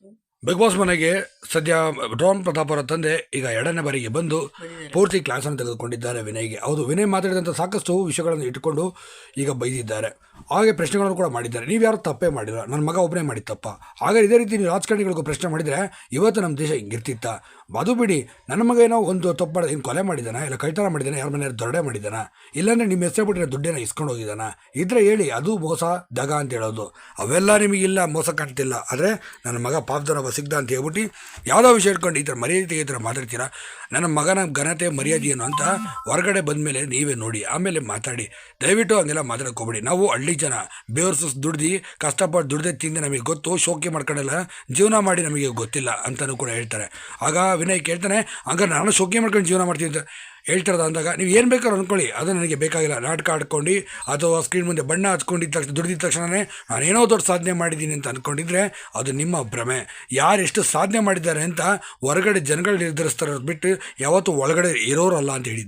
Дякую. Big boss ಮನೆಗೆ ಸದ್ಯ drone Pratap ಅವರ ತಂದೆ ಈಗ ಎರಡನೇ ಬಾರಿಗೆ ಬಂದು ಪೂರ್ತಿ ಕ್ಲಾಸನ್ನು ತೆಗೆದುಕೊಂಡಿದ್ದಾರೆ ವಿನಯ್ಗೆ. ಹೌದು ವಿನಯ್ ಮಾತಾಡಿದಂಥ ಸಾಕಷ್ಟು ವಿಷಯಗಳನ್ನು ಇಟ್ಟುಕೊಂಡು ಈಗ ಬೈದಿದ್ದಾರೆ. ಹಾಗೆ ಪ್ರಶ್ನೆಗಳನ್ನು ಕೂಡ ಮಾಡಿದ್ದಾರೆ. ನೀವು ಯಾರು ತಪ್ಪೇ ಮಾಡಿಲ್ಲ. ನನ್ನ ಮಗ ಒಬ್ಬನೇ ಮಾಡಿ ತಪ್ಪ. ಹಾಗೆ ಇದೇ ರೀತಿ ನೀವು ರಾಜಕಾರಣಿಗಳಿಗೂ ಪ್ರಶ್ನೆ ಮಾಡಿದರೆ ಇವತ್ತು ನಮ್ಮ ದೇಶ ಹಿಂಗಿರ್ತಿತ್ತ? ಅದು ಬಿಡಿ ನನ್ನ ಮಗ ಏನೋ ಒಂದು ತಪ್ಪು ಮಾಡಿದ ಇನ್ನು ಕೊಲೆ ಮಾಡಿದಾನ? ಇಲ್ಲ ಕಳ್ತನ ಮಾಡಿದ್ದಾನೆ ಯಾರ ಮನೆಯವ್ರು ದೊರಡೆ ಮಾಡಿದ್ದಾನೆ ಇಲ್ಲಾಂದರೆ ನಿಮ್ಮ ಹೆಸರು ಬಿಟ್ಟರೆ ದುಡ್ಡೇನ ಇಸ್ಕೊಂಡು ಹೋಗಿದ್ದಾನ ಇದ್ರೆ ಹೇಳಿ ಅದು ಮೋಸ ದಗ ಅಂತ ಹೇಳೋದು. ಅವೆಲ್ಲ ನಿಮಗಿಲ್ಲ ಮೋಸ ಕಾಣ್ತಿಲ್ಲ. ಆದರೆ ನನ್ನ ಮಗ ಪಾಪದನೊಬ್ಬ ಸಿಗ್ದ ಅಂತ ಹೇಳ್ಬಿಟ್ಟು ಯಾವುದೋ ವಿಷಯ ಇಟ್ಕೊಂಡು ಈ ಥರ ಮರ್ಯಾದೆ ಈ ಥರ ಮಾತಾಡ್ತೀರಾ? ನನ್ನ ಮಗನ ಘನತೆ ಮರ್ಯಾದೆ ಏನು ಅಂತ ಹೊರಗಡೆ ಬಂದಮೇಲೆ ನೀವೇ ನೋಡಿ, ಆಮೇಲೆ ಮಾತಾಡಿ. ದಯವಿಟ್ಟು ಹಂಗೆಲ್ಲ ಮಾತಾಡಕ್ಕೆ ಹೋಗ್ಬೇಡಿ. ನಾವು ಹಳ್ಳಿ ಜನ ಬೇವರ್ಸ್ ದುಡ್ದು, ಕಷ್ಟಪಟ್ಟು ದುಡ್ದೆ ತಿಂದು ನಮಗೆ ಗೊತ್ತು, ಶೋಕಿ ಮಾಡ್ಕೊಂಡೆಲ್ಲ ಜೀವನ ಮಾಡಿ ನಮಗೆ ಗೊತ್ತಿಲ್ಲ ಅಂತಲೂ ಕೂಡ ಹೇಳ್ತಾರೆ. ಆಗ ವಿನಯ್ ಕೇಳ್ತಾನೆ, ಹಂಗಾರೆ ನಾನು ಶೋಕಿ ಮಾಡ್ಕೊಂಡು ಜೀವನ ಮಾಡ್ತೀನಿ ಅಂತ. ಹೇಳ್ತಿರೋದು ಅಂದಾಗ, ನೀವು ಏನು ಬೇಕಾದ್ರು ಅಂದ್ಕೊಳ್ಳಿ ಅದು ನನಗೆ ಬೇಕಾಗಿಲ್ಲ. ನಾಟಕ ಆಡ್ಕೊಂಡು, ಅಥವಾ ಸ್ಕ್ರೀನ್ ಮುಂದೆ ಬಣ್ಣ ಹಚ್ಕೊಂಡಿದ್ದ ತಕ್ಷಣ, ದುಡಿದಿದ್ದ ತಕ್ಷಣವೇ ನಾನೇನೋ ದೊಡ್ಡ ಸಾಧನೆ ಮಾಡಿದ್ದೀನಿ ಅಂತ ಅಂದ್ಕೊಂಡಿದ್ರೆ ಅದು ನಿಮ್ಮ ಭ್ರಮೆ. ಯಾರು ಎಷ್ಟು ಸಾಧನೆ ಮಾಡಿದ್ದಾರೆ ಅಂತ ಹೊರಗಡೆ ಜನಗಳು ನಿರ್ಧರಿಸ್ತಾರೆ ಬಿಟ್ಟು ಯಾವತ್ತೂ ಒಳಗಡೆ ಇರೋರಲ್ಲ ಅಂತ ಹೇಳಿದ್ದು